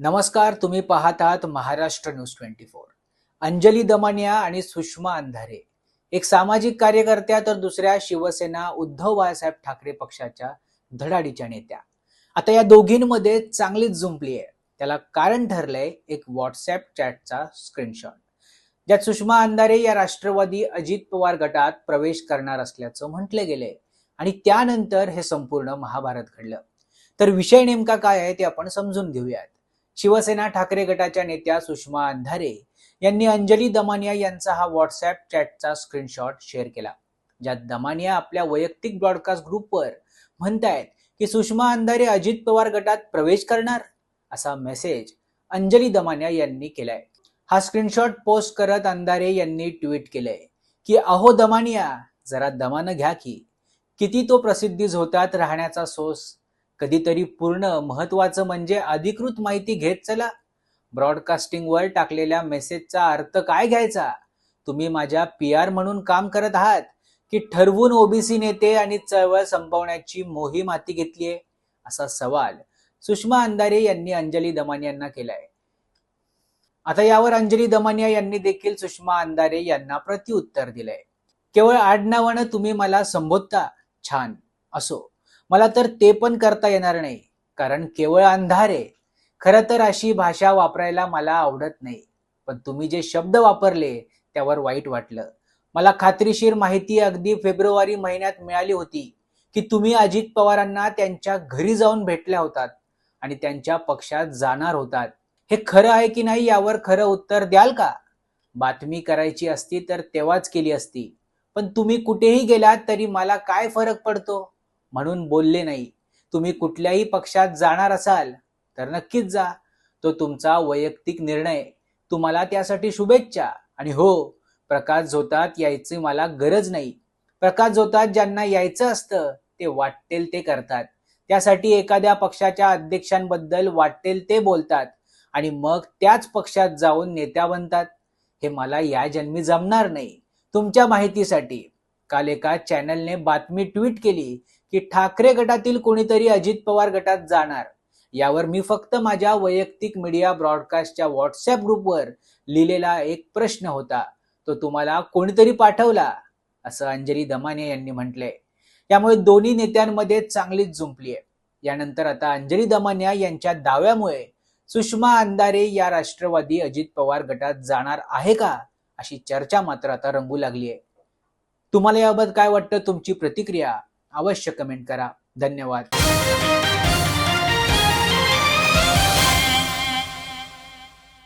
नमस्कार तुम्ही पाहत आहात Maharashtra news twenty four. Anjali Damania आणि सुषमा अंधारे. एक सामाजिक कार्यकर्त्या तर दुसऱ्या शिवसेना उद्धव बाळासाहेब ठाकरे पक्षाच्या धडाडीच्या नेत्या. आता या दोघींमध्ये चांगलीच जुंपली आहे. त्याला कारण ठरलंय एक व्हॉट्सअप चॅटचा स्क्रीनशॉट ज्यात सुषमा अंधारे या राष्ट्रवादी अजित पवार गटात प्रवेश करणार असल्याचं म्हटलं गेलंय आणि त्यानंतर हे संपूर्ण महाभारत घडलं. तर विषय नेमका काय आहे ते आपण समजून घेऊयात. शिवसेना ठाकरे गटाच्या नेत्या सुषमा अंधारे यांनी अंजली दमानिया यांचा हा व्हॉट्सअप चॅटचा स्क्रीनशॉट शेअर केला ज्यात दमानिया आपल्या वैयक्तिक ब्रॉडकास्ट ग्रुपवर म्हणतायत की सुषमा अंधारे अजित पवार गटात प्रवेश करणार? असा मेसेज अंजली दमानिया यांनी केलाय. हा स्क्रीनशॉट पोस्ट करत अंधारे यांनी ट्विट केलंय की अहो दमानिया जरा दमानं घ्या की किती तो प्रसिद्धी झोतात राहण्याचा सोस कधीतरी पूर्ण महत्वाचं म्हणजे अधिकृत माहिती घेत चला. ब्रॉडकास्टिंगवर टाकलेल्या मेसेजचा अर्थ काय घ्यायचा? तुम्ही माझ्या पी आर म्हणून काम करत आहात की ठरवून ओबीसी नेते आणि चळवळ संपवण्याची मोहीम हाती घेतलीये? असा सवाल सुषमा अंधारे यांनी अंजली दमानी यांना केलाय. आता यावर अंजली दमानिया यांनी देखील सुषमा अंधारे यांना प्रत्युत्तर दिलंय. केवळ आडनावानं तुम्ही मला संबोधता? छान. असो. मला तर ते पण करता येणार नाही कारण केवळ अंधारे. खरं तर अशी भाषा वापरायला मला आवडत नाही पण तुम्ही जे शब्द वापरले त्यावर वाईट वाटलं. मला खात्रीशीर माहिती अगदी फेब्रुवारी महिन्यात मिळाली होती की तुम्ही अजित पवारांना त्यांच्या घरी जाऊन भेटल्या होतात आणि त्यांच्या पक्षात जाणार होतात. हे खरं आहे की नाही यावर खरं उत्तर द्याल का? बातमी करायची असती तर तेव्हाच केली असती पण तुम्ही कुठेही गेलात तरी मला काय फरक पडतो? म्हणून बोलले नाही. तुम्ही कुठल्याही पक्षात जाणार असाल तर नक्कीच जा. तो तुमचा वैयक्तिक निर्णय. तुम्हाला त्यासाठी शुभेच्छा. आणि हो प्रकाश झोतात यायची मला गरज नाही. प्रकाश झोतात ज्यांना यायचं असतं ते वाटेल ते करतात. त्यासाठी एखाद्या पक्षाच्या अध्यक्षांबद्दल वाटेल ते बोलतात. आणि मग त्याच पक्षात जाऊन नेत्या बनतात. हे मला या जन्मी जमणार नाही. तुमच्या माहितीसाठी. काल एका चॅनलने बातमी ट्विट केली. की ठाकरे गटातील कोणीतरी अजित पवार गटात जाणार. यावर मी फक्त माझ्या वैयक्तिक मीडिया ब्रॉडकास्टच्या व्हॉट्सअप ग्रुपवर लिहिलेला एक प्रश्न होता. तो तुम्हाला कोणीतरी पाठवला? असं अंजली दमाने यांनी म्हटलंय त्यामुळे दोन्ही नेत्यांमध्ये चांगलीच जुंपली आहे. यानंतर आता अंजली दमानिया यांच्या दाव्यामुळे सुषमा अंधारे या राष्ट्रवादी अजित पवार गटात जाणार आहे का? अशी चर्चा मात्र आता रंगू लागली आहे. तुम्हाला याबाबत काय वाटतं? तुमची प्रतिक्रिया? अवश्य कमेंट करा. धन्यवाद.